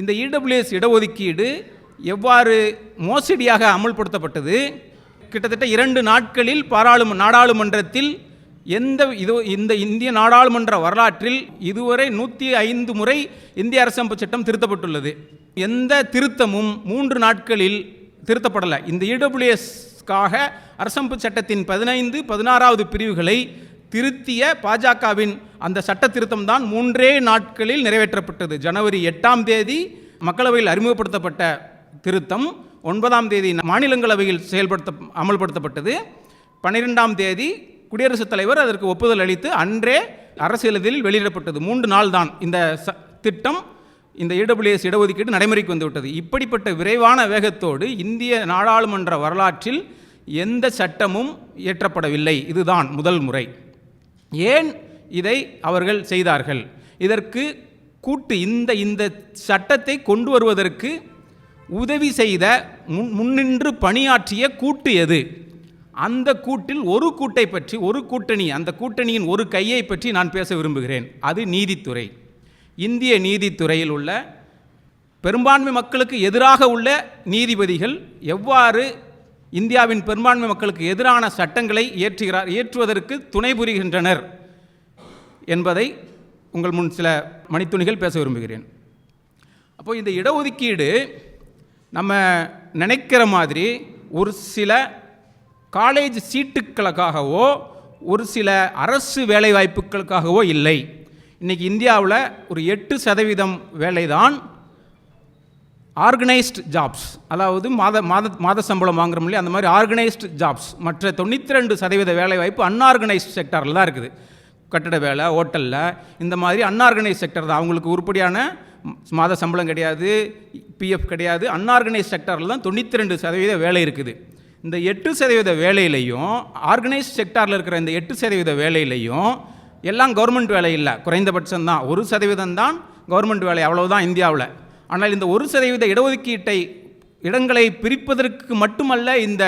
இந்த இடபிள்யூஎஸ் இடஒதுக்கீடு எவ்வாறு மோசடியாக அமுல்படுத்தப்பட்டது? கிட்டத்தட்ட இரண்டு நாட்களில் பாராளும நாடாளுமன்றத்தில் எந்த இது இந்த இந்திய நாடாளுமன்ற வரலாற்றில் இதுவரை நூற்றி ஐந்து முறை இந்திய அரசமைப்பு சட்டம் திருத்தப்பட்டுள்ளது. எந்த திருத்தமும் மூன்று நாட்களில் திருத்தப்படலை. இந்த இடபிள்யூஎஸ்க்காக அரசமைப்பு சட்டத்தின் பதினைந்து பதினாறாவது பிரிவுகளை திருத்திய பாஜகவின் அந்த சட்ட திருத்தம் தான் மூன்றே நாட்களில் நிறைவேற்றப்பட்டது. ஜனவரி எட்டாம் தேதி மக்களவையில் அறிமுகப்படுத்தப்பட்ட திருத்தம் ஒன்பதாம் தேதி மாநிலங்களவையில் செயல்படுத்த அமல்படுத்தப்பட்டது. பன்னிரெண்டாம் தேதி குடியரசுத் தலைவர் அதற்கு ஒப்புதல் அளித்து அன்றே அரசியலில் வெளியிடப்பட்டது. மூன்று நாள் தான் இந்த ச திட்டம் இந்த இடபிள்யூஎஸ் இடஒதுக்கீடு நடைமுறைக்கு வந்துவிட்டது. இப்படிப்பட்ட விரைவான வேகத்தோடு இந்திய நாடாளுமன்ற வரலாற்றில் எந்த சட்டமும் இயற்றப்படவில்லை. இதுதான் முதல் முறை. ஏன் இதை அவர்கள் செய்தார்கள்? இதற்கு கூட்டு இந்த இந்த சட்டத்தை கொண்டு வருவதற்கு உதவி செய்த முன் முன்னின்று பணியாற்றிய கூட்டு எது? அந்த கூட்டில் ஒரு கூட்டை பற்றி ஒரு கூட்டணி அந்த கூட்டணியின் ஒரு கையை பற்றி நான் பேச விரும்புகிறேன். அது நீதித்துறை. இந்திய நீதித்துறையில் உள்ள பெரும்பான்மை மக்களுக்கு எதிராக உள்ள நீதிபதிகள் எவ்வாறு இந்தியாவின் பெரும்பான்மை மக்களுக்கு எதிரான சட்டங்களை இயற்றுகிறார் இயற்றுவதற்கு துணை புரிகின்றனர் என்பதை உங்கள் முன் சில மணித்துணிகள் பேச விரும்புகிறேன். அப்போ இந்த இடஒதுக்கீடு நம்ம நினைக்கிற மாதிரி ஒரு சில காலேஜ் சீட்டுக்களுக்காகவோ ஒரு சில அரசு வேலைவாய்ப்புகளுக்காகவோ இல்லை. இன்றைக்கி இந்தியாவில் ஒரு எட்டு சதவீதம் வேலை தான் ஆர்கனைஸ்ட் ஜாப்ஸ் அதாவது மாத மாத மாத சம்பளம் வாங்குறோம் இல்லையா? அந்த மாதிரி ஆர்கனைஸ்டு ஜாப்ஸ் மற்ற தொண்ணூற்றி ரெண்டு சதவீத வேலைவாய்ப்பு அன்ஆர்கனைஸ்ட் செக்டாரில் தான் இருக்குது. கட்டட வேலை ஹோட்டலில் இந்த மாதிரி அன்ஆர்கனைஸ் செக்டர் தான். அவங்களுக்கு உருப்படியான மாத சம்பளம் கிடையாது பிஎஃப் கிடையாது. அன்ஆர்கனைஸ் செக்டாரில் தான் தொண்ணூற்றி ரெண்டு சதவீத வேலை இருக்குது. இந்த எட்டு சதவீத வேலையிலையும் ஆர்கனைஸ் செக்டாரில் இருக்கிற இந்த எட்டு சதவீத வேலையிலையும் எல்லாம் கவர்மெண்ட் வேலை இல்லை. குறைந்தபட்சம் தான் ஒரு சதவீதம் தான் கவர்மெண்ட் வேலை. அவ்வளோதான் இந்தியாவில். ஆனால் இந்த ஒரு சதவீத இடஒதுக்கீட்டை இடங்களை பிரிப்பதற்கு மட்டுமல்ல இந்த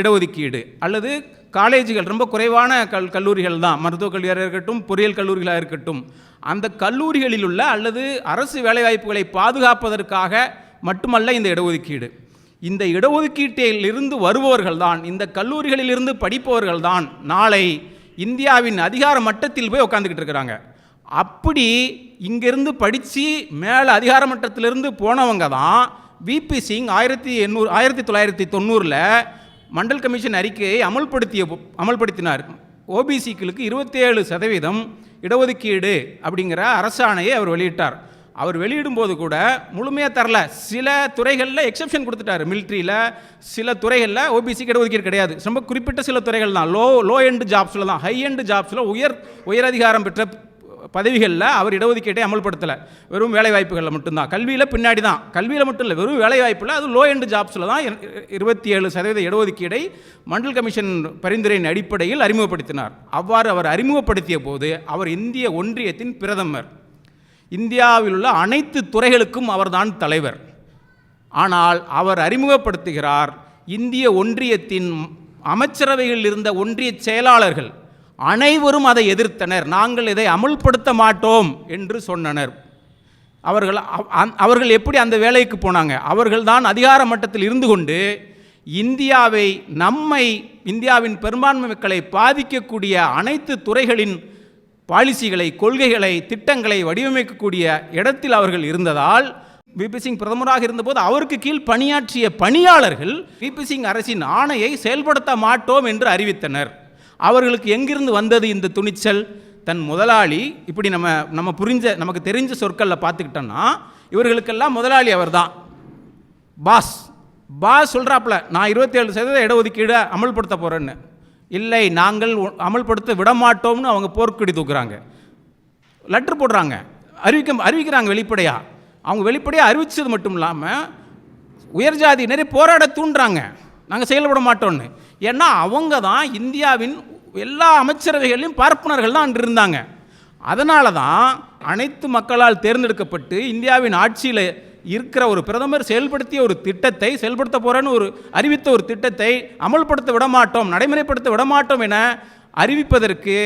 இடஒதுக்கீடு. அல்லது காலேஜுகள் ரொம்ப குறைவான கல் கல்லூரிகள் தான். மருத்துவக் கல்லூரியாக இருக்கட்டும் பொறியியல் கல்லூரிகளாக இருக்கட்டும். அந்த கல்லூரிகளில் உள்ள அல்லது அரசு வேலைவாய்ப்புகளை பாதுகாப்பதற்காக மட்டுமல்ல இந்த இடஒதுக்கீடு. இந்த இடஒதுக்கீட்டிலிருந்து வருபவர்கள் தான் இந்த கல்லூரிகளிலிருந்து படிப்பவர்கள் தான் நாளை இந்தியாவின் அதிகார மட்டத்தில் போய் உட்காந்துக்கிட்டு இருக்கிறாங்க. அப்படி இங்கிருந்து படித்து மேலே அதிகார மட்டத்திலிருந்து போனவங்க தான் விபி சிங் ஆயிரத்தி எண்ணூறு ஆயிரத்தி தொள்ளாயிரத்தி தொண்ணூறில் மண்டல் கமிஷன் அறிக்கையை அமல்படுத்திய அமல்படுத்தினார். ஓபிசிக்களுக்கு இருபத்தேழு சதவீதம் இடஒதுக்கீடு அப்படிங்கிற அரசாணையை அவர் வெளியிட்டார். அவர் வெளியிடும்போது கூட முழுமையாக தரல. சில துறைகளில் எக்ஸப்ஷன் கொடுத்துட்டாரு. மிலிட்ரியில் சில துறைகளில் ஓபிசிக்கு இடஒதுக்கீடு கிடையாது. ரொம்ப குறிப்பிட்ட சில துறைகள் தான். லோ லோ எண்டு ஜாப்ஸில் தான். ஹை எண்டு ஜாப்ஸில் உயர் உயர் அதிகாரம் பெற்ற பதவிகளில் அவர் இடஒதுக்கீட்டை அமல்படுத்தலை. வெறும் வேலைவாய்ப்புகளில் மட்டும்தான். கல்வியில் பின்னாடி தான் கல்வியில் மட்டும் இல்லை வெறும் வேலைவாய்ப்பில் அது லோ எண்டு ஜாப்ஸில் தான் இருபத்தி ஏழு சதவீத இடஒதுக்கீடை மண்டல் கமிஷன் பரிந்துரையின் அடிப்படையில் அறிமுகப்படுத்தினார். அவ்வாறு அவர் அறிமுகப்படுத்திய போது அவர் இந்திய ஒன்றியத்தின் பிரதமர். இந்தியாவில் உள்ள அனைத்து துறைகளுக்கும் அவர்தான் தலைவர். ஆனால் அவர் அறிமுகப்படுத்துகிறார் இந்திய ஒன்றியத்தின் அமைச்சரவையில் இருந்த ஒன்றிய செயலாளர்கள். அனைவரும் அதை எதிர்த்தனர். நாங்கள் இதை அமுல்படுத்த மாட்டோம் என்று சொன்னனர். அவர்கள் அவர்கள் எப்படி அந்த வேலைக்கு போனாங்க? அவர்கள் தான் அதிகார மட்டத்தில் இருந்து கொண்டு இந்தியாவை நம்மை இந்தியாவின் பெரும்பான்மை மக்களை பாதிக்கக்கூடிய அனைத்து துறைகளின் பாலிசிகளை கொள்கைகளை திட்டங்களை வடிவமைக்கக்கூடிய இடத்தில் அவர்கள் இருந்ததால் பிபி சிங் பிரதமராக இருந்தபோது அவருக்கு கீழ் பணியாற்றிய பணியாளர்கள் பிபி சிங் அரசின் ஆணையை செயல்படுத்த மாட்டோம் என்று அறிவித்தனர். அவர்களுக்கு எங்கிருந்து வந்தது இந்த துணிச்சல்? தன் முதலாளி இப்படி நம்ம நம்ம புரிஞ்ச நமக்கு தெரிஞ்ச சொற்களில் பார்த்துக்கிட்டோன்னா இவர்களுக்கெல்லாம் முதலாளி அவர்தான். பாஸ். பாஸ் சொல்கிறாப்புல நான் இருபத்தேழு சதவீத இடஒதுக்கீடு அமல்படுத்த போகிறேன்னு இல்லை நாங்கள் அமல்படுத்த விட மாட்டோம்னு அவங்க போர்க்கொடி தூக்குறாங்க. லெட்டர் போடுறாங்க. அறிவிக்க அறிவிக்கிறாங்க வெளிப்படையாக அவங்க வெளிப்படையாக அறிவித்தது மட்டும் இல்லாமல் உயர்ஜாதியினரை போராட தூண்டுறாங்க. நாங்கள் செயல்பட மாட்டோம்னு. ஏன்னா அவங்க தான் இந்தியாவின் எல்லா அமைச்சரவைகளிலும் பார்ப்பனர்கள் தான் அன்று இருந்தாங்க அதனால தான் அனைத்து மக்களால் தேர்ந்தெடுக்கப்பட்டு இந்தியாவின் ஆட்சியில் இருக்கிற ஒரு பிரதமர் செயல்படுத்திய ஒரு திட்டத்தை செயல்படுத்த போகிறேன்னு ஒரு அறிவித்த ஒரு திட்டத்தை அமல்படுத்த விடமாட்டோம் நடைமுறைப்படுத்த விடமாட்டோம் என அறிவிப்பதற்கு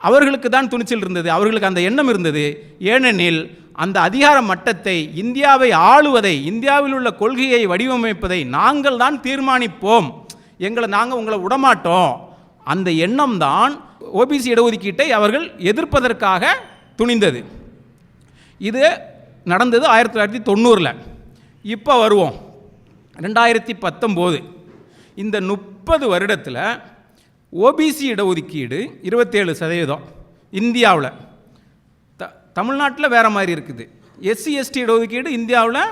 அவர்களுக்கு தான் துணிச்சல் இருந்தது அவர்களுக்கு அந்த எண்ணம் இருந்தது. ஏனெனில் அந்த அதிகார மட்டத்தை இந்தியாவை ஆளுவதை இந்தியாவில் உள்ள கொள்கையை வடிவமைப்பதை நாங்கள் தான் தீர்மானிப்போம். எங்களை நாங்கள் உங்களை விடமாட்டோம். அந்த எண்ணம் தான் ஓபிசி இடஒதுக்கீட்டை அவர்கள் எதிர்ப்பதற்காக துணிந்தது. இது நடந்தது ஆயிரத்தி தொள்ளாயிரத்தி தொண்ணூறில். இப்போ வருவோம். ரெண்டாயிரத்தி பத்தொம்போது. இந்த முப்பது வருடத்தில் ஓபிசி இடஒதுக்கீடு இருபத்தேழு சதவீதம் இந்தியாவில். த தமிழ்நாட்டில் வேறு மாதிரி இருக்குது. எஸ்சி எஸ்டி இடஒதுக்கீடு இந்தியாவில்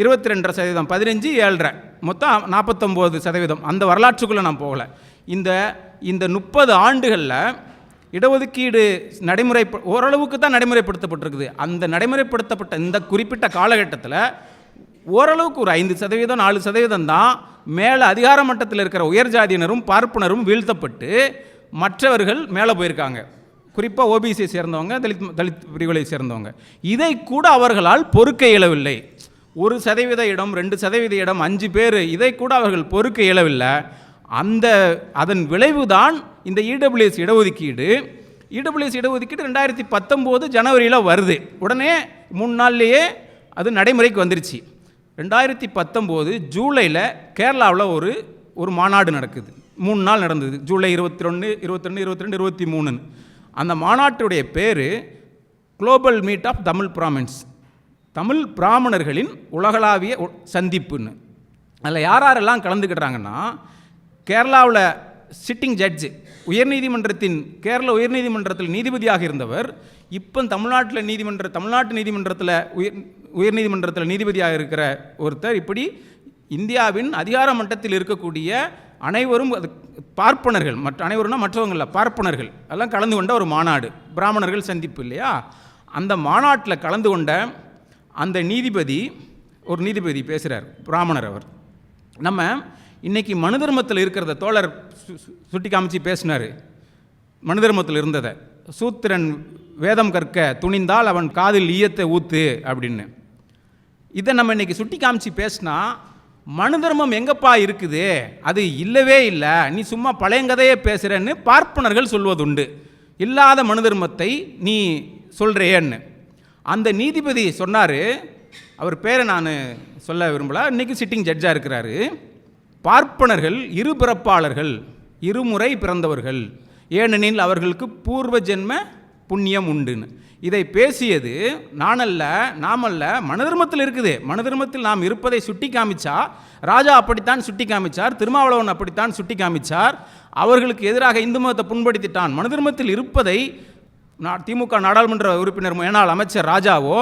இருபத்தி ரெண்டரை சதவீதம் பதினஞ்சு ஏழரை. மொத்தம் நாற்பத்தொம்போது சதவீதம். அந்த வரலாற்றுக்குள்ளே நான் போகலை. இந்த இந்த முப்பது ஆண்டுகளில் இடஒதுக்கீடு நடைமுறை ஓரளவுக்கு தான் நடைமுறைப்படுத்தப்பட்டிருக்குது. அந்த நடைமுறைப்படுத்தப்பட்ட இந்த குறிப்பிட்ட காலகட்டத்தில் ஓரளவுக்கு ஒரு ஐந்து சதவீதம் நாலு சதவீதம் தான் மேலே அதிகார மட்டத்தில் இருக்கிற உயர் ஜாதியினரும் பார்ப்பனரும் வீழ்த்தப்பட்டு மற்றவர்கள் மேலே போயிருக்காங்க. குறிப்பாக ஓபிசியை சேர்ந்தவங்க தலித் தலித் பிரிவுகளை சேர்ந்தவங்க. இதை கூட அவர்களால் பொறுக்க இயலவில்லை. ஒரு சதவீத இடம் ரெண்டு சதவீத இடம் அஞ்சு பேர் இதை கூட அவர்கள் பொறுக்க இயலவில்லை. அந்த அதன் விளைவுதான் இந்த இடபிள்யூஎஸ் இடஒதுக்கீடு. இடபிள்யூஎஸ் இடஒதுக்கீடு ரெண்டாயிரத்தி பத்தொம்போது ஜனவரியில் வருது. உடனே மூணு நாள்லேயே அது நடைமுறைக்கு வந்துருச்சு. ரெண்டாயிரத்தி பத்தொம்போது ஜூலையில் கேரளாவில் ஒரு ஒரு மாநாடு நடக்குது. மூணு நாள் நடந்தது. ஜூலை இருபத்தி ரெண்டு இருபத்தொன்று இருபத்தி ரெண்டு இருபத்தி மூணுன்னு. அந்த மாநாட்டுடைய பேர் global meet of Tamil Brahmins Tamil பிராமணர்களின் உலகளாவிய சந்திப்புன்னு. அதில் யார் யாரெல்லாம் கலந்துக்கிட்டாங்கன்னா கேரளாவில் சிட்டிங் ஜட்ஜு உயர்நீதிமன்றத்தின் கேரள உயர்நீதிமன்றத்தில் நீதிபதியாக இருந்தவர் இப்போ தமிழ்நாட்டில் நீதிமன்ற தமிழ்நாட்டு நீதிமன்றத்தில் உயர் உயர்நீதிமன்றத்தில் நீதிபதியாக இருக்கிற ஒருத்தர் இப்படி இந்தியாவின் அதிகார மட்டத்தில் இருக்கக்கூடிய அனைவரும் அது பார்ப்பனர்கள் மற்ற அனைவரும்னா மற்றவங்கள பார்ப்பனர்கள். எல்லாம் கலந்து கொண்ட ஒரு மாநாடு பிராமணர்கள் சந்திப்பு இல்லையா? அந்த மாநாட்டில் கலந்து கொண்ட அந்த நீதிபதி ஒரு நீதிபதி பேசுகிறார் பிராமணர் அவர். நம்ம இன்றைக்கி மனு தர்மத்தில் இருக்கிறத தோழர் சு- சுட்டி காமிச்சு பேசினார். மனு தர்மத்தில் இருந்ததை. சூத்திரன் வேதம் கற்க துணிந்தால் அவன் காதில் ஈயத்தை ஊத்து அப்படின்னு. இதை நம்ம இன்றைக்கி சுட்டி காமிச்சு பேசினா மனு தர்மம் எங்கப்பா இருக்குது? அது இல்லவே இல்லை. நீ சும்மா பழையங்கதையே பேசுகிறேன்னு பார்ப்பனர்கள் சொல்வதுண்டு. இல்லாத மனு தர்மத்தை நீ சொல்கிறேன்னு அந்த நீதிபதி சொன்னார் அவர் பேரை நான் சொல்ல விரும்பல. இன்னைக்கு சிட்டிங் ஜட்ஜாக இருக்கிறாரு. பார்ப்பனர்கள் இருபிறப்பாளர்கள் இருமுறை பிறந்தவர்கள் ஏனெனில் அவர்களுக்கு பூர்வ ஜென்ம புண்ணியம் உண்டுன்னு. இதை பேசியது நானல்ல நாமல்ல மனதர்மத்தில் இருக்குது. மனதர்மத்தில் நாம் இருப்பதை சுட்டி காமிச்சா ராஜா அப்படித்தான் சுட்டி காமிச்சார் திருமாவளவன் அப்படித்தான் சுட்டி காமிச்சார். அவர்களுக்கு எதிராக இந்து மதத்தை புண்படுத்திட்டான். மனதர்மத்தில் இருப்பதை நான் திமுக நாடாளுமன்ற உறுப்பினர் முன்னாள் அமைச்சர் ராஜாவோ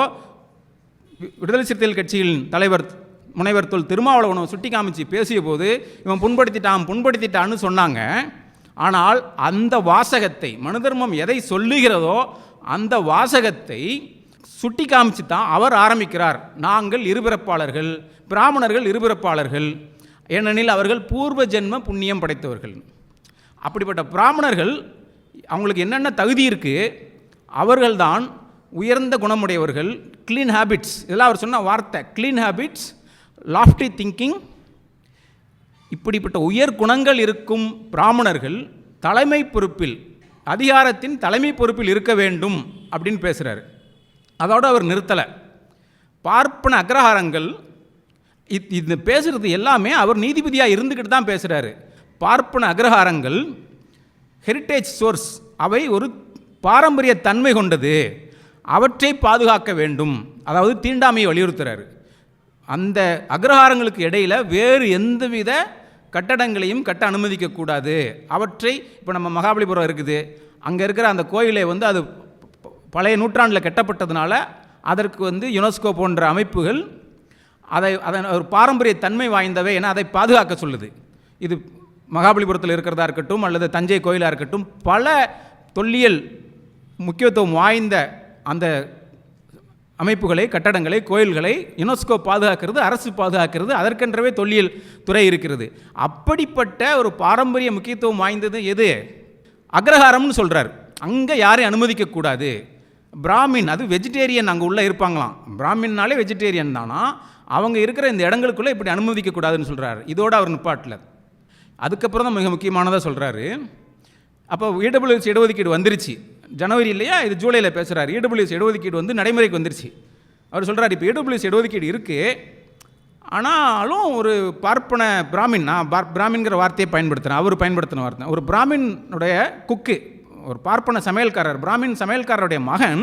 வி- விடுதலை சிறுத்தைகள் கட்சியின் தலைவர் முனைவர் தொல் திருமாவளவனை சுட்டி காமிச்சு பேசிய போது இவன் புண்படுத்திட்டான் புண்படுத்திட்டான்னு சொன்னாங்க. ஆனால் அந்த வாசகத்தை மனுதர்மம் எதை சொல்லுகிறதோ அந்த வாசகத்தை சுட்டி காமிச்சு தான் அவர் ஆரம்பிக்கிறார். நாங்கள் இருபிறப்பாளர்கள் பிராமணர்கள் இருபிறப்பாளர்கள். ஏனெனில் அவர்கள் பூர்வ ஜென்ம புண்ணியம் படைத்தவர்கள். அப்படிப்பட்ட பிராமணர்கள் அவங்களுக்கு என்னென்ன தகுதி இருக்குது அவர்கள்தான் உயர்ந்த குணமுடையவர்கள் க்ளீன் ஹேபிட்ஸ் இதெல்லாம் அவர் சொன்ன வார்த்தை. க்ளீன் ஹேபிட்ஸ் லாஃப்டி திங்கிங் இப்படிப்பட்ட உயர் குணங்கள் இருக்கும் பிராமணர்கள் தலைமை பொறுப்பில் அதிகாரத்தின் தலைமை பொறுப்பில் இருக்க வேண்டும் அப்படின்னு பேசுகிறாரு அதோடு அவர் நிறுத்தலை. பார்ப்பன அக்ரஹாரங்கள் இத் இது பேசுகிறது எல்லாமே அவர் நீதிபதியாக இருந்துக்கிட்டு தான் பேசுகிறாரு பார்ப்பன அக்ரஹாரங்கள் ஹெரிட்டேஜ் சோர்ஸ் அவை ஒரு பாரம்பரிய தன்மை கொண்டது அவற்றை பாதுகாக்க வேண்டும். அதாவது தீண்டாமையை வலியுறுத்துகிறார் அந்த அக்ரஹாரங்களுக்கு இடையில் வேறு எந்தவித கட்டடங்களையும் கட்ட அனுமதிக்கக்கூடாது அவற்றை இப்போ நம்ம மகாபலிபுரம் இருக்குது. அங்கே இருக்கிற அந்த கோயிலை வந்து அது பழைய நூற்றாண்டில் கட்டப்பட்டதுனால அதற்கு வந்து யுனெஸ்கோ போன்ற அமைப்புகள் அதை அதன் ஒரு பாரம்பரிய தன்மை வாய்ந்தவை என அதை பாதுகாக்க சொல்லுது. இது மகாபலிபுரத்தில் இருக்கிறதா இருக்கட்டும் அல்லது தஞ்சை கோயிலாக இருக்கட்டும் பல தொல்லியல் முக்கியத்துவம் வாய்ந்த அந்த அமைப்புகளை கட்டடங்களை கோயில்களை யுனெஸ்கோ பாதுகாக்கிறது அரசு பாதுகாக்கிறது அதற்கென்றவே தொல்லியல் துறை இருக்கிறது. அப்படிப்பட்ட ஒரு பாரம்பரிய முக்கியத்துவம் வாய்ந்தது எது? அக்ரஹாரம்னு சொல்கிறார் அங்கே யாரையும் அனுமதிக்கக்கூடாது பிராமின் அது வெஜிடேரியன் அங்கே உள்ளே இருப்பாங்களாம். பிராமின்னாலே வெஜிடேரியன் தானா? அவங்க இருக்கிற இந்த இடங்களுக்குள்ளே இப்படி அனுமதிக்கக்கூடாதுன்னு சொல்கிறார் இதோட அவர் நிப்பாட்டில். அதுக்கப்புறம் தான் மிக முக்கியமானதாக சொல்கிறாரு அப்போ இடபிள்யூஎஸ் இடஒதுக்கீடு வந்துருச்சு. ஜனவரி இல்லையா? இது ஜூலையில் பேசுகிறார் இடபிள்யூஎஸ் இடஒதுக்கீடு வந்து நடைமுறைக்கு வந்துருச்சு. அவர் சொல்கிறார் இப்போ இடபிள்யூஎஸ் இடஒதுக்கீடு இருக்குது ஆனாலும் ஒரு பார்ப்பன பிராமின் நான் பார் பிராமின்கிற வார்த்தையை பயன்படுத்துகிறேன் அவர் பயன்படுத்தின வார்த்தை. ஒரு பிராமினுடைய குக்கு ஒரு பார்ப்பன சமையல்காரர் பிராமின் சமையல்காரருடைய மகன்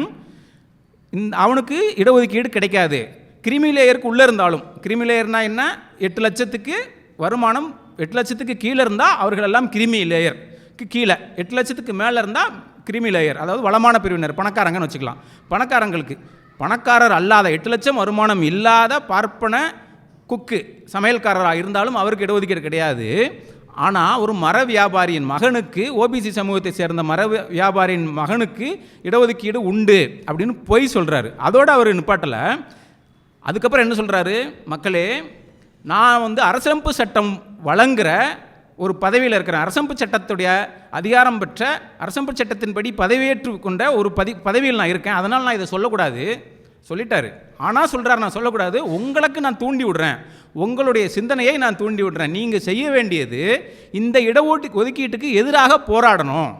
இந்த அவனுக்கு இடஒதுக்கீடு கிடைக்காது. கிரிமி லேயருக்கு உள்ளே இருந்தாலும் கிரிமி லேயர்னா என்ன? எட்டு லட்சத்துக்கு வருமானம் எட்டு லட்சத்துக்கு கீழே இருந்தால் அவர்கள் எல்லாம் கிரிமி லேயருக்கு கீழே. எட்டு லட்சத்துக்கு மேலே இருந்தால் கிரிமி லேயர் அதாவது வளமான பிரிவினர் பணக்காரங்கன்னு வச்சுக்கலாம். பணக்காரங்களுக்கு பணக்காரர் அல்லாத எட்டு லட்சம் வருமானம் இல்லாத பார்ப்பன குக்கு சமையல்காரராக இருந்தாலும் அவருக்கு இடஒதுக்கீடு கிடையாது. ஆனால் ஒரு மர வியாபாரியின் மகனுக்கு ஓபிசி சமூகத்தை சேர்ந்த மர வியாபாரியின் மகனுக்கு இடஒதுக்கீடு உண்டு அப்படின்னு பொய் சொல்கிறாரு அதோடு அவர் நிப்பாட்டலை. அதுக்கப்புறம் என்ன சொல்கிறாரு மக்களே நான் வந்து அரசமைப்பு சட்டம் வழங்குகிற ஒரு பதவியில் இருக்கிறேன் அரசம்பு சட்டத்துடைய அதிகாரம் பெற்ற அரசம்பு சட்டத்தின்படி பதவியேற்று கொண்ட ஒரு பதி பதவியில் நான் இருக்கேன். அதனால் நான் இதை சொல்லக்கூடாது. சொல்லிட்டாரு. ஆனால் சொல்கிறார் நான் சொல்லக்கூடாது. உங்களுக்கு நான் தூண்டி விடுறேன். உங்களுடைய சிந்தனையை நான் தூண்டி விடுறேன். நீங்கள் செய்ய வேண்டியது இந்த இடஒது ஒதுக்கீட்டுக்கு எதிராக போராடணும்.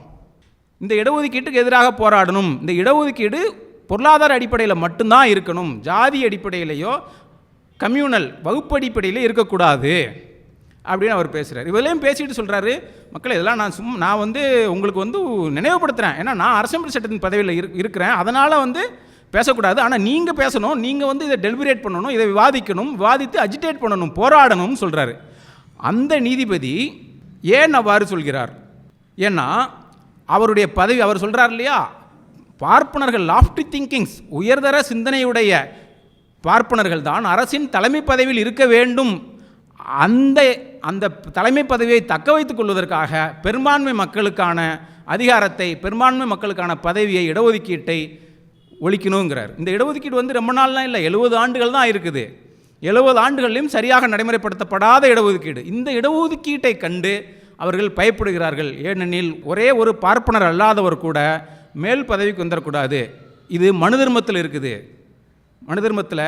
இந்த இடஒதுக்கீட்டுக்கு எதிராக போராடணும். இந்த இடஒதுக்கீடு பொருளாதார அடிப்படையில் மட்டும்தான் இருக்கணும். ஜாதி அடிப்படையிலையோ கம்யூனல் வகுப்பு அடிப்படையிலே இருக்கக்கூடாது. அப்படின்னு அவர் பேசுகிறார் இவெல்லாம் பேசிட்டு சொல்கிறாரு மக்கள் இதெல்லாம் நான் சும்மா நான் வந்து உங்களுக்கு வந்து நினைவுபடுத்துகிறேன் ஏன்னா நான் அரசமைப்பு சட்டத்தின் பதவியில் இருக்கிறேன். அதனால் வந்து பேசக்கூடாது. ஆனால் நீங்கள் பேசணும். நீங்கள் வந்து இதை டெலிபரேட் பண்ணணும். இதை விவாதிக்கணும். விவாதித்து அஜிடேட் பண்ணணும். போராடணும்னு சொல்கிறாரு அந்த நீதிபதி ஏன் அவ்வாறு சொல்கிறார்? ஏன்னா அவருடைய பதவி அவர் சொல்கிறார் இல்லையா? பார்ப்பனர்கள் லாஃப்டி திங்கிங்ஸ் உயர்தர சிந்தனையுடைய பார்ப்பனர்கள் தான் அரசின் தலைமை பதவியில் இருக்க வேண்டும். அந்த அந்த தலைமை பதவியை தக்க வைத்துக் கொள்வதற்காக பெரும்பான்மை மக்களுக்கான அதிகாரத்தை பெரும்பான்மை மக்களுக்கான பதவியை இடஒதுக்கீட்டை ஒழிக்கணுங்கிறார். இந்த இடஒதுக்கீடு வந்து ரொம்ப நாள்லாம் இல்லை எழுபது ஆண்டுகள் தான் இருக்குது. எழுபது ஆண்டுகளிலும் சரியாக நடைமுறைப்படுத்தப்படாத இடஒதுக்கீடு. இந்த இடஒதுக்கீட்டை கண்டு அவர்கள் பயப்படுகிறார்கள். ஏனெனில் ஒரே ஒரு பார்ப்பனர் அல்லாதவர் கூட மேல் பதவிக்கு வந்துடக்கூடாது இது மனு தர்மத்தில் இருக்குது. மனு தர்மத்தில்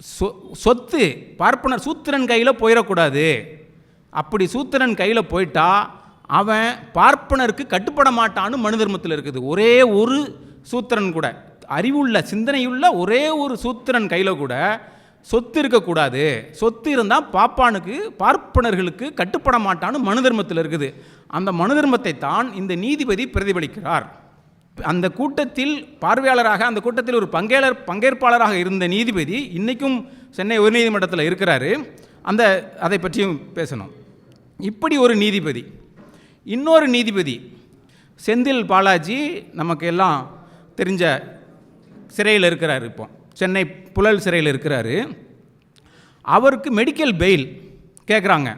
சொ சொத்து பார்ப்பனர் சூத்திரன் கையில் போயிடக்கூடாது அப்படி சூத்திரன் கையில் போயிட்டா அவன் பார்ப்பனருக்கு கட்டுப்பட மாட்டான்னு மனு தர்மத்தில் இருக்குது. ஒரே ஒரு சூத்திரன் கூட. அறிவுள்ள சிந்தனையுள்ள ஒரே ஒரு சூத்திரன் கையில் கூட சொத்து இருக்கக்கூடாது. சொத்து இருந்தால் பாப்பானுக்கு பார்ப்பனர்களுக்கு கட்டுப்பட மாட்டான்னு மனு தர்மத்தில் இருக்குது. அந்த மனு தர்மத்தை தான் இந்த நீதிபதி பிரதிபலிக்கிறார். அந்த கூட்டத்தில் பார்வையாளராக அந்த கூட்டத்தில் ஒரு பங்கேலர் பங்கேற்பாளராக இருந்த நீதிபதி இன்றைக்கும் சென்னை உயர்நீதிமன்றத்தில் இருக்கிறாரு. அந்த அதை பற்றியும் பேசணும். இப்படி ஒரு நீதிபதி இன்னொரு நீதிபதி செந்தில் பாலாஜி நமக்கு எல்லாம் தெரிஞ்ச சிறையில் இருக்கிறார் இப்போ. சென்னை புழல் சிறையில் இருக்கிறாரு. அவருக்கு மெடிக்கல் பெயில் கேட்குறாங்க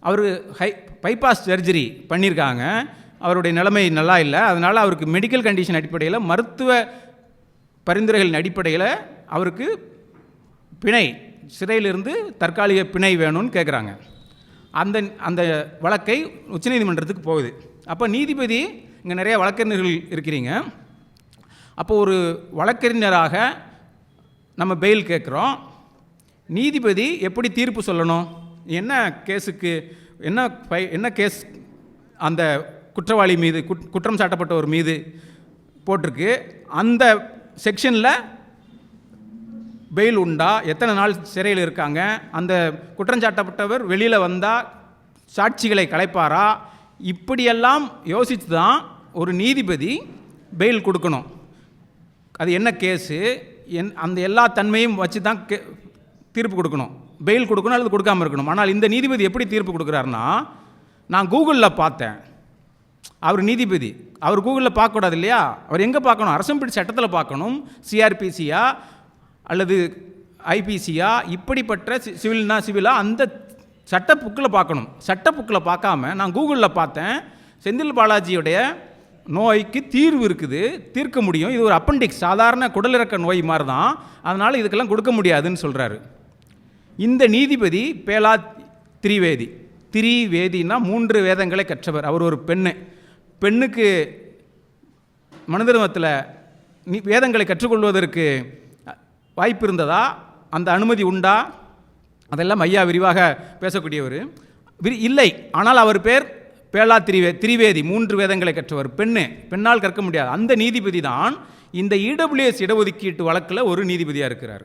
அவர் ஹை பைபாஸ் சர்ஜரி பண்ணியிருக்காங்க அவருடைய நிலைமை நல்லா இல்லை. அதனால் அவருக்கு மெடிக்கல் கண்டிஷன் அடிப்படையில் மருத்துவ பரிந்துரைகளின் அடிப்படையில் அவருக்கு பிணை சிறையிலிருந்து தற்காலிக பிணை வேணும்னு கேட்குறாங்க அந்த அந்த வழக்கை உச்சநீதிமன்றத்துக்கு போகுது. அப்போ நீதிபதி இங்கே நிறைய வழக்கறிஞர்கள் இருக்கிறீங்க. அப்போ ஒரு வழக்கறிஞராக நம்ம பெயில் கேட்குறோம் நீதிபதி எப்படி தீர்ப்பு சொல்லணும்? என்ன கேஸுக்கு என்ன பை என்ன கேஸ் அந்த குற்றவாளி மீது குட்- குற்றம் சாட்டப்பட்டவர் மீது போட்டிருக்கு. அந்த செக்ஷனில் பெயில் உண்டா? எத்தனை நாள் சிறையில் இருக்காங்க? அந்த குற்றம் சாட்டப்பட்டவர் வெளியில் வந்தால் சாட்சிகளை கலைப்பாரா? இப்படியெல்லாம் யோசித்து தான் ஒரு நீதிபதி பெயில் கொடுக்கணும். அது என்ன கேஸு? என் அந்த எல்லா தன்மையும் வச்சு தான் கே தீர்ப்பு கொடுக்கணும். பெயில் கொடுக்கணும் அல்லது கொடுக்காம இருக்கணும். ஆனால் இந்த நீதிபதி எப்படி தீர்ப்பு கொடுக்குறாருன்னா நான் கூகுளில் பார்த்தேன். அவர் நீதிபதி. அவர் கூகுளில் பார்க்கக்கூடாது இல்லையா அவர் எங்கே பார்க்கணும்? அரசும் பிடிச்ச சட்டத்தில் பார்க்கணும். சிஆர்பிசியா அல்லது ஐபிசியா இப்படிப்பட்ட சி- சிவில்னா சிவிலா? அந்த சட்ட புக்கில் பார்க்கணும். சட்ட புக்கில் பார்க்காம நான் கூகுளில் பார்த்தேன். செந்தில் பாலாஜியுடைய நோய்க்கு தீர்வு இருக்குது. தீர்க்க முடியும். இது ஒரு அப்பண்டிக்ஸ் சாதாரண குடலிறக்க நோய் மாதிரி தான் அதனால் இதுக்கெல்லாம் கொடுக்க முடியாதுன்னு சொல்கிறாரு இந்த நீதிபதி பேலா திரிவேதி. திரிவேதினா மூன்று வேதங்களை கற்றவர். அவர் ஒரு பெண்ணு. பெண்ணுக்கு மனிதர்மத்தில் நீ வேதங்களை கற்றுக்கொள்வதற்கு வாய்ப்பு இருந்ததா? அந்த அனுமதி உண்டா? அதெல்லாம் ஐயா விரிவாக பேசக்கூடியவர். விரி இல்லை. ஆனால் அவர் பேர் பேலா திரிவே திரிவேதி மூன்று வேதங்களை கற்றவர். பெண்ணு பெண்ணால் கற்க முடியாது. அந்த நீதிபதி தான் இந்த இடபிள்யூஎஸ் இடஒதுக்கீட்டு வழக்கில் ஒரு நீதிபதியாக இருக்கிறார்.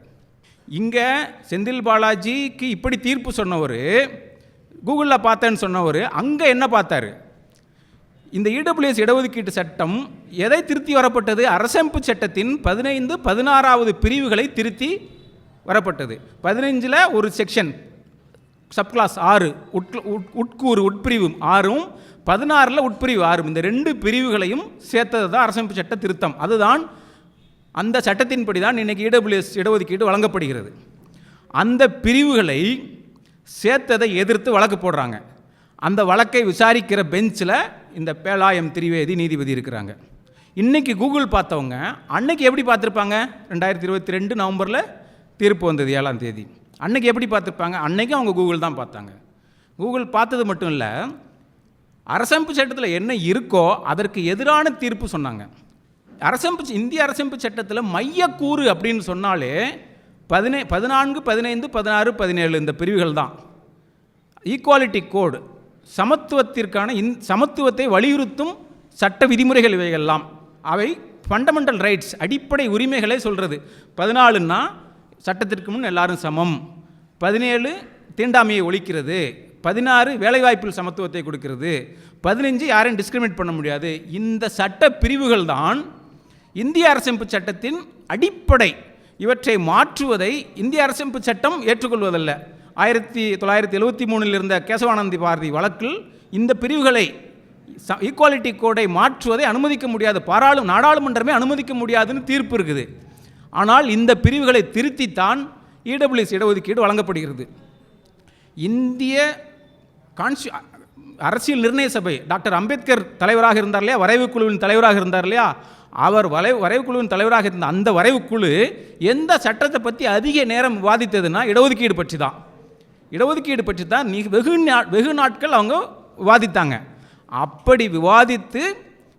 இங்கே செந்தில் பாலாஜிக்கு இப்படி தீர்ப்பு சொன்னவர் கூகுளில் பார்த்தேன்னு சொன்னவர் அங்கே என்ன பார்த்தாரு? இந்த இடபிள்யூஎஸ் இடஒதுக்கீட்டு சட்டம் எதை திருத்தி வரப்பட்டது? அரசமைப்பு சட்டத்தின் பதினைந்து பதினாறாவது பிரிவுகளை திருத்தி வரப்பட்டது. பதினஞ்சில் ஒரு செக்ஷன் சப்கிளாஸ் ஆறு உட் உட்- உட்கூறு உட்பிரிவு ஆறும் பதினாறில் உட்பிரிவு ஆறும் இந்த ரெண்டு பிரிவுகளையும் சேர்த்தது தான் அரசமைப்பு சட்ட திருத்தம். அதுதான் அந்த சட்டத்தின்படி தான் இன்றைக்கி இடபிள்யூஎஸ் இடஒதுக்கீடு வழங்கப்படுகிறது. அந்த பிரிவுகளை சேர்த்ததை எதிர்த்து வழக்கு போடுறாங்க. அந்த வழக்கை விசாரிக்கிற பெஞ்சில் இந்த பேலாயம் திரிவேதி நீதிபதி இருக்கிறாங்க. இன்றைக்கி கூகுள் பார்த்தவங்க அன்னைக்கு எப்படி பார்த்துருப்பாங்க? ரெண்டாயிரத்தி இருபத்தி ரெண்டு நவம்பரில் தீர்ப்பு வந்தது ஏழாம் தேதி. அன்னைக்கு எப்படி பார்த்துருப்பாங்க? அன்றைக்கும் அவங்க கூகுள் தான் பார்த்தாங்க. கூகுள் பார்த்தது மட்டும் இல்லை அரசமைப்பு சட்டத்தில் என்ன இருக்கோ அதற்கு எதிரான தீர்ப்பு சொன்னாங்க. அரசமைப்பு இந்திய அரசமைப்பு சட்டத்தில் மையக்கூறு அப்படின்னு சொன்னாலே பதினே பதினான்கு பதினைந்து பதினாறு பதினேழு இந்த பிரிவுகள் தான். ஈக்குவாலிட்டி கோடு சமத்துவத்திற்கான இந் சமத்துவத்தை வலியுறுத்தும் சட்ட விதிமுறைகள் இவைகள்லாம். அவை ஃபண்டமெண்டல் ரைட்ஸ் அடிப்படை உரிமைகளை சொல்கிறது பதினாலுன்னா சட்டத்திற்கு முன் எல்லாரும் சமம். பதினேழு தீண்டாமையை ஒழிக்கிறது. பதினாறு வேலைவாய்ப்பில் சமத்துவத்தை கொடுக்கிறது. பதினஞ்சு யாரையும் டிஸ்கிரிமினேட் பண்ண முடியாது. இந்த சட்ட பிரிவுகள் தான் இந்திய அரசமைப்பு சட்டத்தின் அடிப்படை. இவற்றை மாற்றுவதை இந்திய அரசமைப்பு சட்டம் ஏற்றுக்கொள்வதல்ல. ஆயிரத்தி தொள்ளாயிரத்தி எழுபத்தி மூணில் இருந்த கேசவானந்தி பாரதி வழக்கில் இந்த பிரிவுகளை ஈக்குவாலிட்டி கோடை மாற்றுவதை அனுமதிக்க முடியாது. பாராளு நாடாளுமன்றமே அனுமதிக்க முடியாதுன்னு தீர்ப்பு இருக்குது. ஆனால் இந்த பிரிவுகளை திருத்தித்தான் இடபிள்யூஎஸ் இடஒதுக்கீடு வழங்கப்படுகிறது. இந்திய கான்ஸ்டி அரசியல் நிர்ணய சபை டாக்டர் அம்பேத்கர் தலைவராக இருந்தார் இல்லையா? வரைவு குழுவின் தலைவராக இருந்தார் இல்லையா? அவர் வரை வரைவு குழுவின் தலைவராக இருந்த அந்த வரைவு குழு எந்த சட்டத்தை பற்றி அதிக நேரம் விவாதித்ததுன்னா இடஒதுக்கீடு பற்றி தான் இடஒதுக்கீடு பற்றி தான் நீ வெகு நா- வெகு நாட்கள் அவங்க விவாதித்தாங்க. அப்படி விவாதித்து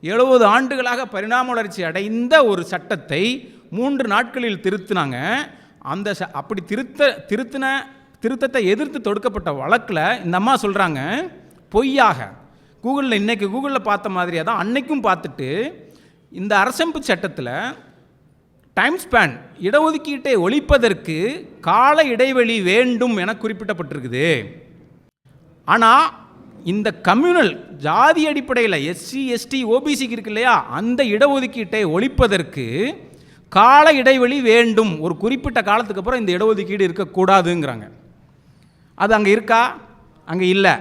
எழுபது ஆண்டுகளாக பரிணாம வளர்ச்சி அடைந்த ஒரு சட்டத்தை மூன்று நாட்களில் திருத்தினாங்க. அந்த ச அப்படி திருத்த திருத்தின திருத்தத்தை எதிர்த்து தொடுக்கப்பட்ட வழக்கில் இந்த அம்மா சொல்கிறாங்க பொய்யாக. கூகுளில் இன்றைக்கி கூகுளில் பார்த்த மாதிரியே தான் அன்னைக்கும் பார்த்துட்டு இந்த அரசமைப்பு சட்டத்தில் டைம் ஸ்பேன் இடஒதுக்கீட்டை ஒழிப்பதற்கு கால இடைவெளி வேண்டும் என குறிப்பிடப்பட்டிருக்குது ஆனால் இந்த கம்யூனல் ஜாதி அடிப்படையில் எஸ்சி எஸ்டி ஓபிசிக்கு இருக்கு இல்லையா? அந்த இடஒதுக்கீட்டை ஒழிப்பதற்கு கால இடைவெளி வேண்டும். ஒரு குறிப்பிட்ட காலத்துக்கு அப்புறம் இந்த இடஒதுக்கீடு இருக்கக்கூடாதுங்கிறாங்க. அது அங்கே இருக்கா? அங்கே இல்லை.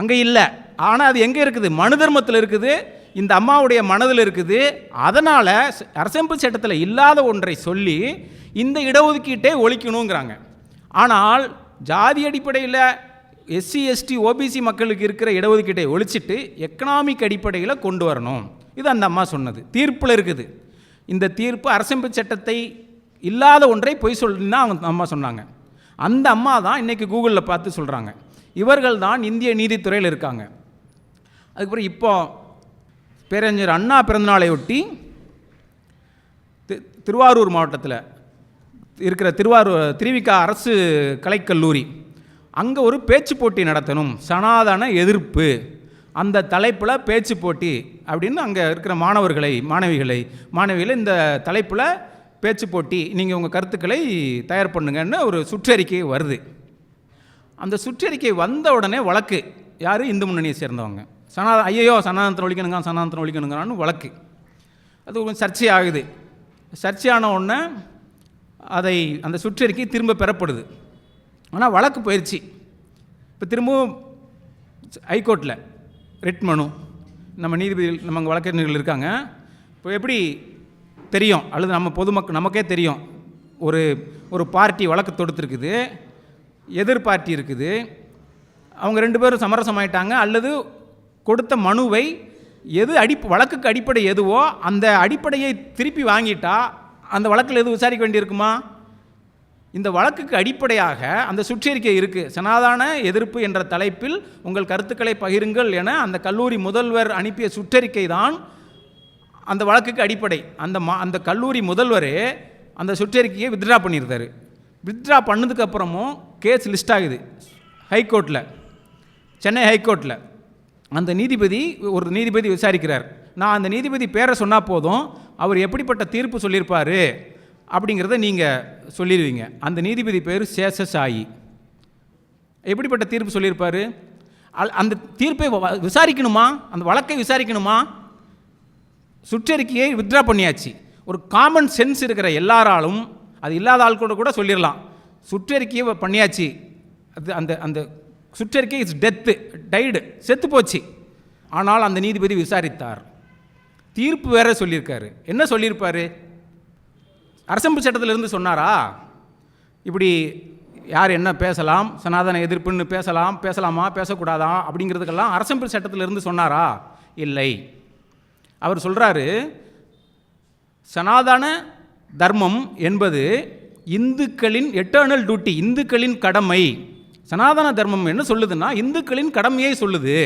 அங்கே இல்லை. ஆனால் அது எங்கே இருக்குது? மனு தர்மத்தில் இருக்குது. இந்த அம்மாவுடைய மனதில் இருக்குது. அதனால் அரசமைப்பு சட்டத்தில் இல்லாத ஒன்றை சொல்லி இந்த இடஒதுக்கீட்டை ஒழிக்கணுங்கிறாங்க. ஆனால் ஜாதி அடிப்படையில் எஸ்சி எஸ்டி ஓபிசி மக்களுக்கு இருக்கிற இடஒதுக்கீட்டை ஒழிச்சிட்டு எக்கனாமிக் அடிப்படையில் கொண்டு வரணும். இது அந்த அம்மா சொன்னது. தீர்ப்பில் இருக்குது. இந்த தீர்ப்பு அரசமைப்பு சட்டத்தை இல்லாத ஒன்றை பொய் சொல்லினா அவங்க அம்மா சொன்னாங்க. அந்த அம்மா தான் இன்றைக்கி கூகுளில் பார்த்து சொல்கிறாங்க இவர்கள் தான் இந்திய நீதித்துறையில் இருக்காங்க. அதுக்கப்புறம் இப்போ பேரறிஞர் அண்ணா பிறந்தநாளையொட்டி தி- திருவாரூர் மாவட்டத்தில் இருக்கிற திருவாரூர் திருவிக்கா அரசு கலைக்கல்லூரி. அங்கே ஒரு பேச்சு போட்டி நடத்தணும். சனாதன எதிர்ப்பு. அந்த தலைப்பில் பேச்சு போட்டி அப்படின்னு அங்கே இருக்கிற மாணவர்களை மாணவிகளை மாணவிகளை இந்த தலைப்பில் பேச்சு போட்டி நீங்கள் உங்கள் கருத்துக்களை தயார் பண்ணுங்கன்னு ஒரு சுற்றறிக்கை வருது. அந்த சுற்றறிக்கை வந்த உடனே வழக்கு. யார்? இந்து முன்னணியை சேர்ந்தவங்க. சனாத ஐயோ சனாதனத்தில் ஒழிக்கணுங்க சனாதனத்தில் ஒழிக்கணுங்கிறான்னு வழக்கு. அது கொஞ்சம் சர்ச்சை ஆகுது சர்ச்சையான உடனே அதை அந்த சுற்றறிக்கை திரும்ப பெறப்படுது. ஆனால் வழக்கு போயிடுச்சு இப்போ திரும்பவும் ஹைகோர்ட்டில் ரிட் மனு நம்ம நீதிபதிகள் நம்ம வழக்கறிஞர்கள் இருக்காங்க. இப்போ எப்படி தெரியும்? அல்லது நம்ம பொதுமக்கள் நமக்கே தெரியும். ஒரு ஒரு பார்ட்டி வழக்கு தொடுத்துருக்குது. எதிர் பார்ட்டி இருக்குது. அவங்க ரெண்டு பேரும் சமரசம் ஆயிட்டாங்க அல்லது கொடுத்த மனுவை எது அடி வழக்குக்கு அடிப்படை எதுவோ அந்த அடிப்படையை திருப்பி வாங்கிட்டா அந்த வழக்கில் எதுவும் விசாரிக்க வேண்டியிருக்குமா? இந்த வழக்குக்கு அடிப்படையாக அந்த சுற்றறிக்கை இருக்குது சனாதான எதிர்ப்பு என்ற தலைப்பில் உங்கள் கருத்துக்களை பகிருங்கள் என அந்த கல்லூரி முதல்வர் அனுப்பிய சுற்றறிக்கை தான் அந்த வழக்குக்கு அடிப்படை. அந்த மா அந்த கல்லூரி முதல்வரே அந்த சுற்றறிக்கையை வித்ட்ரா பண்ணியிருந்தார். வித்ட்ரா பண்ணதுக்கப்புறமும் கேஸ் லிஸ்ட் ஆகுது. ஹைகோர்ட்டில் சென்னை ஹைகோர்ட்டில் அந்த நீதிபதி ஒரு நீதிபதி விசாரிக்கிறார். நான் அந்த நீதிபதி பேரை சொன்னால் போதும் அவர் எப்படிப்பட்ட தீர்ப்பு சொல்லியிருப்பார் அப்படிங்கிறத நீங்கள் சொல்லிடுவீங்க. அந்த நீதிபதி பேர் சேஷசாயி எப்படிப்பட்ட தீர்ப்பு சொல்லியிருப்பார்? அல்- அந்த தீர்ப்பை வ- விசாரிக்கணுமா? அந்த வழக்கை விசாரிக்கணுமா? சுற்றறிக்கையை வித்ட்ரா பண்ணியாச்சு. ஒரு காமன் சென்ஸ் இருக்கிற எல்லாராலும் அது இல்லாத ஆள் கூட கூட சொல்லிடலாம். சுற்றறிக்கையை பண்ணியாச்சு. அது அந்த அந்த சுற்றறிக்கை இஸ் டெத்து டைடு செத்து போச்சு. ஆனால் அந்த நீதிபதி விசாரித்தார். தீர்ப்பு வேற சொல்லியிருக்காரு. என்ன சொல்லியிருப்பார்? அரசம்பு சட்டத்திலிருந்து சொன்னாரா? இப்படி யார் என்ன பேசலாம்? சனாதன எதிர்ப்புன்னு பேசலாம் பேசலாமா பேசக்கூடாதா? அப்படிங்கிறதுக்கெல்லாம் அரசம்பு சட்டத்திலிருந்து சொன்னாரா? இல்லை. அவர் சொல்கிறாரு சனாதன தர்மம் என்பது இந்துக்களின் எட்டர்னல் டியூட்டி இந்துக்களின் கடமை. சனாதன தர்மம் என்ன சொல்லுதுன்னா இந்துக்களின் கடமையை சொல்லுது.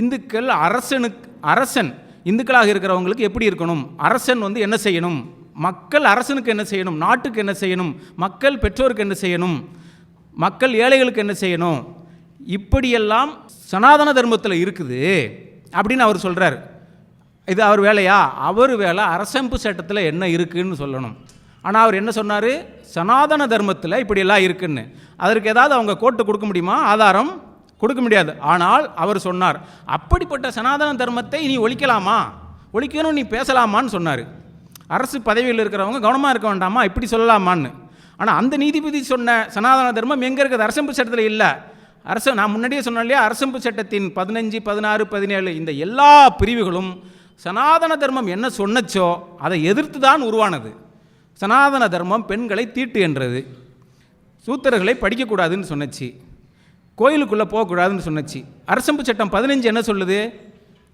இந்துக்கள் அரசனுக்கு அரசன் இந்துக்களாக இருக்கிறவங்களுக்கு எப்படி இருக்கணும்? அரசன் வந்து என்ன செய்யணும்? மக்கள் அரசனுக்கு என்ன செய்யணும்? நாட்டுக்கு என்ன செய்யணும்? மக்கள் பெற்றோருக்கு என்ன செய்யணும்? மக்கள் ஏழைகளுக்கு என்ன செய்யணும்? இப்படியெல்லாம் சனாதன தர்மத்தில் இருக்குது அப்படின்னு அவர் சொல்கிறார் இது அவர் வேலையா? அவர் வேலை அரசமைப்பு சட்டத்தில் என்ன இருக்குதுன்னு சொல்லணும். ஆனால் அவர் என்ன சொன்னார்? சனாதன தர்மத்தில் இப்படியெல்லாம் இருக்குன்னு. அதற்கு ஏதாவது அவங்க கோட்டு கொடுக்க முடியுமா? ஆதாரம் கொடுக்க முடியாது. ஆனால் அவர் சொன்னார் அப்படிப்பட்ட சனாதன தர்மத்தை நீ ஒழிக்கலாமா? ஒழிக்கணும் நீ பேசலாமான்னு சொன்னார். அரசு பதவியில் இருக்கிறவங்க கவனமாக இருக்க வேண்டாமா? இப்படி சொல்லலாமான்னு. ஆனால் அந்த நீதிபதி சொன்ன சனாதன தர்மம் எங்கே இருக்குது? அரசம்பு சட்டத்தில் இல்லை. அரசு நான் முன்னாடியே சொன்னேன் இல்லையா? அரசம்பு சட்டத்தின் பதினஞ்சு பதினாறு பதினேழு இந்த எல்லா பிரிவுகளும் சனாதன தர்மம் என்ன சொன்னச்சோ அதை எதிர்த்து தான் உருவானது. சனாதன தர்மம் பெண்களை தீட்டு என்றது. சூத்திரர்களை படிக்கக்கூடாதுன்னு சொன்னச்சு. கோயிலுக்குள்ளே போகக்கூடாதுன்னு சொன்னச்சு. அரசம்பு சட்டம் பதினஞ்சு என்ன சொல்லுது?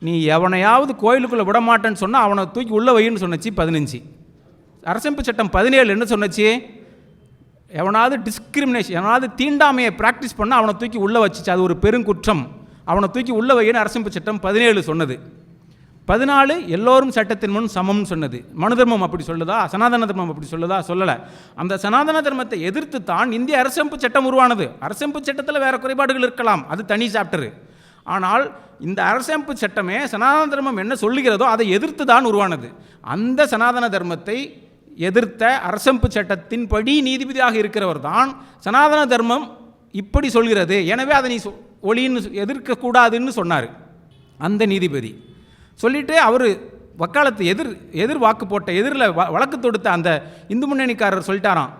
நீ எவனையாவது கோயிலுக்குள்ளே விட மாட்டேன்னு சொன்னால் அவனை தூக்கி உள்ளே வைன்னு சொன்னச்சு பதினஞ்சு. அரசமைப்பு சட்டம் பதினேழு என்ன சொன்னச்சு? எவனாவது டிஸ்கிரிமினேஷன் எவனாவது தீண்டாமையை ப்ராக்டிஸ் பண்ணால் அவனை தூக்கி உள்ளே வச்சுச்சு. அது ஒரு பெருங்குற்றம். அவனை தூக்கி உள்ளே வைன்னு அரசமைப்பு சட்டம் பதினேழு சொன்னது. பதினாலு எல்லோரும் சட்டத்தின் முன் சமம்னு சொன்னது. மனு தர்மம் அப்படி சொல்லுதா? சனாதன தர்மம் அப்படி சொல்லுதா? சொல்லலை. அந்த சனாதன தர்மத்தை எதிர்த்து தான் இந்திய அரசமைப்பு சட்டம் உருவானது. அரசமைப்பு சட்டத்தில் வேறு குறைபாடுகள் இருக்கலாம். அது தனி சாப்டரு. ஆனால் இந்த அரசமைப்பு சட்டமே சனாதன தர்மம் என்ன சொல்லுகிறதோ அதை எதிர்த்து தான் உருவானது. அந்த சனாதன தர்மத்தை எதிர்த்த அரசமைப்பு சட்டத்தின்படி நீதிபதியாக இருக்கிறவர் தான் சனாதன தர்மம் இப்படி சொல்கிறது. எனவே அதை நீ சொ- ஒளின்னு எதிர்க்கக்கூடாதுன்னு சொன்னார். அந்த நீதிபதி. சொல்லிட்டு அவர் வக்காலத்து எதிர் எதிர் வாக்கு போட்ட எதிரில் வ வழக்கு தொடுத்த அந்த இந்து முன்னணிக்காரர் சொல்லிட்டாராம்.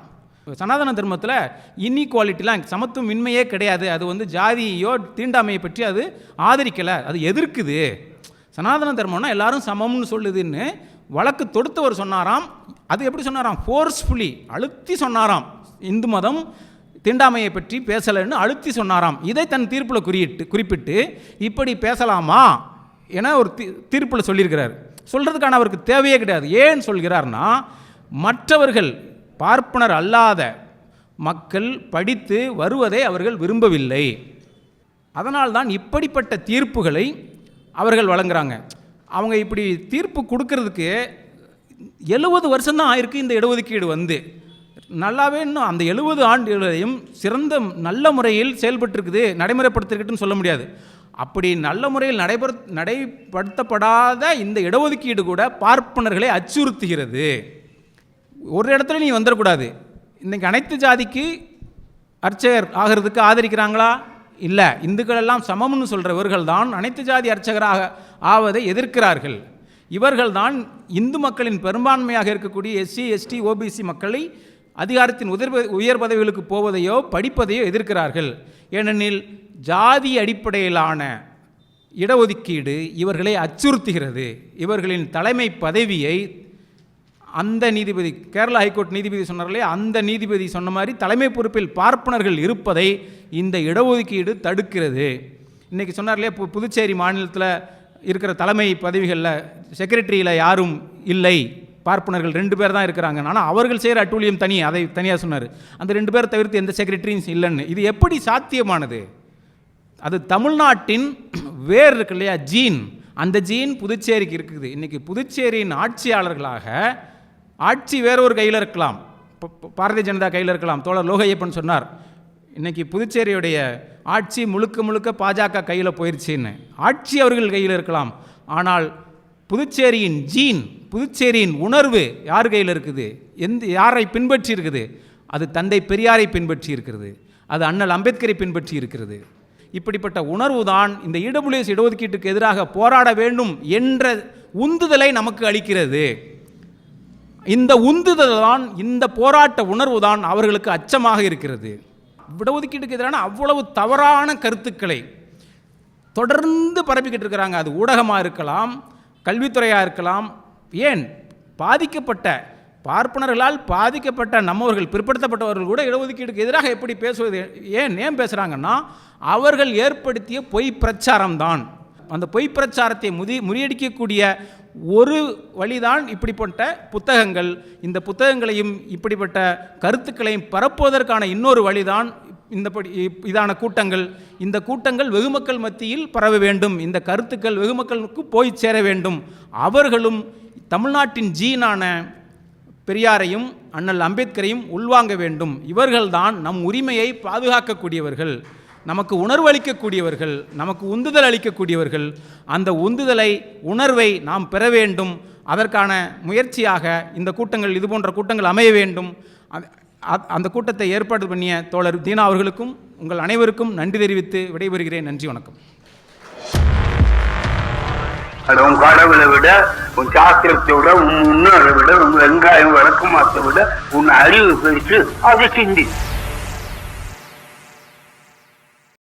சனாதன தர்மத்தில் இன்இக்வாலிட்டிலாம் சமத்துவம் இன்மையே கிடையாது. அது வந்து ஜாதியோ தீண்டாமையை பற்றி அது ஆதரிக்கலை. அது எதிர்க்குது. சனாதன தர்மம்னா எல்லாரும் சமம்னு சொல்லுதுன்னு வழக்கு தொடுத்தவர் சொன்னாராம். அது எப்படி சொன்னாராம்? ஃபோர்ஸ்ஃபுல்லி அழுத்தி சொன்னாராம். இந்து மதம் தீண்டாமையை பற்றி பேசலைன்னு அழுத்தி சொன்னாராம். இதை தன் தீர்ப்பில் குறியிட்டு குறிப்பிட்டு இப்படி பேசலாமா? ஏன்னா ஒரு தீ தீர்ப்பில் சொல்லியிருக்கிறார். சொல்கிறதுக்கான அவருக்கு தேவையே கிடையாது. ஏன் சொல்கிறார்னா மற்றவர்கள் பார்ப்பனர் அல்லாத மக்கள் படித்து வருவதை அவர்கள் விரும்பவில்லை. அதனால்தான் இப்படிப்பட்ட தீர்ப்புகளை அவர்கள் வழங்குறாங்க. அவங்க இப்படி தீர்ப்பு கொடுக்கறதுக்கு எழுபது வருஷம்தான் ஆயிருக்கு இந்த இடஒதுக்கீடு வந்து. நல்லாவே இன்னும் அந்த எழுபது ஆண்டுகளையும் சிறந்த நல்ல முறையில் செயல்பட்டுருக்குது நடைமுறைப்படுத்திருக்குன்னு சொல்ல முடியாது. அப்படி நல்ல முறையில் நடைபெற நடைப்படுத்தப்படாத இந்த இடஒதுக்கீடு கூட பார்ப்பனர்களை அச்சுறுத்துகிறது. ஒரு இடத்துல நீ வந்துடக்கூடாது இன்றைக்கி அனைத்து ஜாதிக்கு அர்ச்சகர் ஆகிறதுக்கு ஆதரிக்கிறாங்களா? இல்லை. இந்துக்கள் எல்லாம் சமம்னு சொல்கிறவர்கள் தான் அனைத்து ஜாதி அர்ச்சகராக ஆவதை எதிர்க்கிறார்கள். இவர்கள் தான் இந்து மக்களின் பெரும்பான்மையாக இருக்கக்கூடிய எஸ்சி எஸ்டி ஓபிசி மக்களை அதிகாரத்தின் உயர் உயர் பதவிகளுக்கு போவதையோ படிப்பதையோ எதிர்க்கிறார்கள். ஏனெனில் ஜாதி அடிப்படையிலான இடஒதுக்கீடு இவர்களை அச்சுறுத்துகிறது. இவர்களின் தலைமை பதவியை அந்த நீதிபதி கேரளா ஹைகோர்ட் நீதிபதி சொன்னார்களே அந்த நீதிபதி சொன்ன மாதிரி தலைமை பொறுப்பில் பார்ப்பனர்கள் இருப்பதை இந்த இடஒதுக்கீடு தடுக்கிறது. இன்றைக்கி சொன்னார்களே பு புதுச்சேரி மாநிலத்தில் இருக்கிற தலைமை பதவிகளில் செக்ரட்டரியில் யாரும் இல்லை. பார்ப்பனர்கள் ரெண்டு பேர் தான் இருக்கிறாங்க. ஆனால் அவர்கள் செய்கிற அட்டூழியம் தனி அதை தனியாக சொன்னார். அந்த ரெண்டு பேரை தவிர்த்து எந்த செக்ரட்டரியும் இல்லைன்னு. இது எப்படி சாத்தியமானது? அது தமிழ்நாட்டின் வேர் இருக்கு இல்லையா? ஜீன். அந்த ஜீன் புதுச்சேரிக்கு இருக்குது. இன்றைக்கி புதுச்சேரியின் ஆட்சியாளர்களாக ஆட்சி வேற ஒரு கையில் இருக்கலாம். பாரதிய ஜனதா கையில் இருக்கலாம். தோழர் லோகையப்பன் சொன்னார் இன்றைக்கி புதுச்சேரியுடைய ஆட்சி முழுக்க முழுக்க பாஜக கையில் போயிடுச்சின்னு ஆட்சி அவர்கள் கையில் இருக்கலாம். ஆனால் புதுச்சேரியின் ஜீன் புதுச்சேரியின் உணர்வு யார் கையில் இருக்குது? எந்த யாரை பின்பற்றி இருக்குது? அது தந்தை பெரியாரை பின்பற்றி இருக்கிறது. அது அண்ணல் அம்பேத்கரை பின்பற்றி இருக்கிறது. இப்படிப்பட்ட உணர்வு தான் இந்த இடபிள்யூஎஸ் இடஒதுக்கீட்டுக்கு எதிராக போராட வேண்டும் என்ற உந்துதலை நமக்கு அளிக்கிறது. இந்த உந்துதல் தான் இந்த போராட்ட உணர்வு தான் அவர்களுக்கு அச்சமாக இருக்கிறது. இடஒதுக்கீட்டுக்கு எதிரான அவ்வளவு தவறான கருத்துக்களை தொடர்ந்து பரப்பிக்கிட்டு இருக்கிறாங்க. அது ஊடகமாக இருக்கலாம் கல்வித்துறையாக இருக்கலாம் ஏன்? பாதிக்கப்பட்ட பார்ப்பனர்களால் பாதிக்கப்பட்ட நம்மவர்கள் பிற்படுத்தப்பட்டவர்கள் கூட இடஒதுக்கீடுக்கு எதிராக எப்படி பேசுவது? ஏன் ஏன் பேசுகிறாங்கன்னா அவர்கள் ஏற்படுத்திய பொய் பிரச்சாரம் தான் அந்த பொய் பிரச்சாரத்தை முதி முறியடிக்கக்கூடிய ஒரு வழிதான் இப்படிப்பட்ட புத்தகங்கள். இந்த புத்தகங்களையும் இப்படிப்பட்ட கருத்துக்களையும் பரப்புவதற்கான இன்னொரு வழிதான் இந்த படி இதான கூட்டங்கள். இந்த கூட்டங்கள் வெகுமக்கள் மத்தியில் பரவ வேண்டும். இந்த கருத்துக்கள் வெகுமக்களுக்கு போய் சேர வேண்டும். அவர்களும் தமிழ்நாட்டின் ஜீனான பெரியாரையும் அண்ணல் அம்பேத்கரையும் உள்வாங்க வேண்டும். இவர்கள்தான் நம் உரிமையை பாதுகாக்கக்கூடியவர்கள். நமக்கு உணர்வு அளிக்கக்கூடியவர்கள் நமக்கு உந்துதல் அளிக்கக்கூடியவர்கள். அந்த உந்துதலை உணர்வை நாம் பெற வேண்டும். அதற்கான முயற்சியாக இந்த கூட்டங்கள் இது போன்ற கூட்டங்கள் அமைய வேண்டும். அந்த- அ- அந்த கூட்டத்தை ஏற்பாடு பண்ணிய தோழர் தீனா அவர்களுக்கும் உங்கள் அனைவருக்கும் நன்றி தெரிவித்து விடைபெறுகிறேன். நன்றி வணக்கம். அட உன் கடவுளை விட உன் சாஸ்திரத்தை விட உன் முன்னோரை விட உன் வெங்காயம் விளக்கமாத்தை விட உன் அறிவு பெருசு அதை சிந்தி